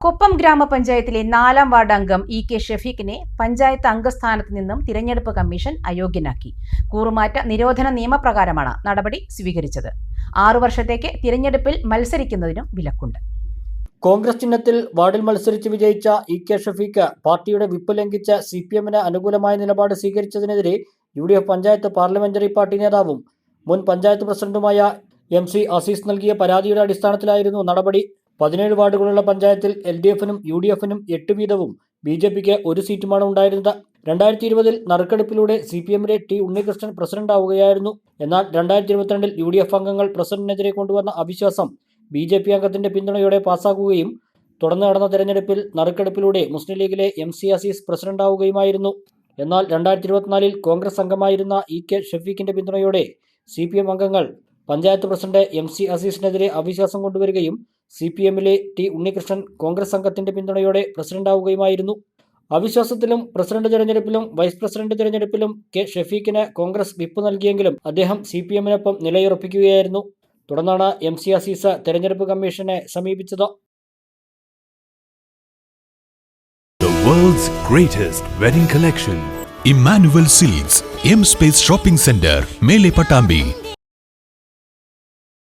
കൊപ്പം ഗ്രാമപഞ്ചായത്തിലെ നാലാം വാർഡ് അംഗം ഇ കെ ഷഫീഖിനെ പഞ്ചായത്ത് അംഗസ്ഥാനത്ത് നിന്നും തിരഞ്ഞെടുപ്പ് കമ്മീഷൻ അയോഗ്യനാക്കി. കൂറുമാറ്റ നിരോധന നിയമപ്രകാരമാണ് നടപടി സ്വീകരിച്ചത്. ആറു വർഷത്തേക്ക് തിരഞ്ഞെടുപ്പിൽ മത്സരിക്കുന്നതിനും വിലക്കുണ്ട്. കോൺഗ്രസ് ചിഹ്നത്തിൽ വാർഡിൽ മത്സരിച്ച് വിജയിച്ച ഇ കെ ഷഫീഖ് പാർട്ടിയുടെ വിപ്പ് ലംഘിച്ച് സി പി എമ്മിന് അനുകൂലമായ നിലപാട് സ്വീകരിച്ചതിനെതിരെ U D F panchayat parliamentary party നേതാവും മുൻ പഞ്ചായത്ത് പ്രസിഡന്റുമായ എം സി അസീസ് നൽകിയ പരാതിയുടെ അടിസ്ഥാനത്തിലായിരുന്നു നടപടി പതിനേഴ് വാർഡുകളുള്ള പഞ്ചായത്തിൽ എൽ ഡി എഫിനും യു ഡി എഫിനും എട്ട് വീതവും ബി ജെ പിക്ക് ഒരു സീറ്റുമാണ് ഉണ്ടായിരുന്നത്. രണ്ടായിരത്തി ഇരുപതിൽ നറുക്കെടുപ്പിലൂടെ സി പി എമ്മിലെ ടി ഉണ്ണികൃഷ്ണൻ പ്രസിഡന്റ് ആവുകയായിരുന്നു. എന്നാൽ രണ്ടായിരത്തി ഇരുപത്തിരണ്ടിൽ യു ഡി എഫ് അംഗങ്ങൾ പ്രസിഡന്റിനെതിരെ കൊണ്ടുവന്ന അവിശ്വാസം ബി ജെ പി അംഗത്തിന്റെ പിന്തുണയോടെ പാസ്സാക്കുകയും തുടർന്ന് നടന്ന തെരഞ്ഞെടുപ്പിൽ നറുക്കെടുപ്പിലൂടെ മുസ്ലിം ലീഗിലെ എം സി അസീസ് പ്രസിഡന്റാവുകയുമായിരുന്നു എന്നാൽ രണ്ടായിരത്തി ഇരുപത്തിനാലിൽ കോൺഗ്രസ് അംഗമായിരുന്ന ഇ കെ ഷഫീഖിന്റെ പിന്തുണയോടെ സി പി എം അംഗങ്ങൾ പഞ്ചായത്ത് പ്രസിഡന്റ് എം സി അസീസിനെതിരെ അവിശ്വാസം കൊണ്ടുവരികയും സി പി എമ്മിലെ ടി ഉണ്ണികൃഷ്ണൻ കോൺഗ്രസ് സംഘത്തിന്റെ പിന്തുണയോടെ പ്രസിഡന്റാവുകയുമായിരുന്നു. അവിശ്വാസത്തിലും പ്രസിഡന്റ് തെരഞ്ഞെടുപ്പിലും വൈസ് പ്രസിഡന്റ് തെരഞ്ഞെടുപ്പിലും കെ ഷഫീഖിന് കോൺഗ്രസ് വിപ്പ് നൽകിയെങ്കിലും അദ്ദേഹം സി പി എമ്മിനൊപ്പം നിലയുറപ്പിക്കുകയായിരുന്നു. തുടർന്നാണ് എം സി അസീസ് തെരഞ്ഞെടുപ്പ് കമ്മീഷനെ സമീപിച്ചത്. Emmanuel world's M space shopping centre മേലെ പട്ടാമ്പി.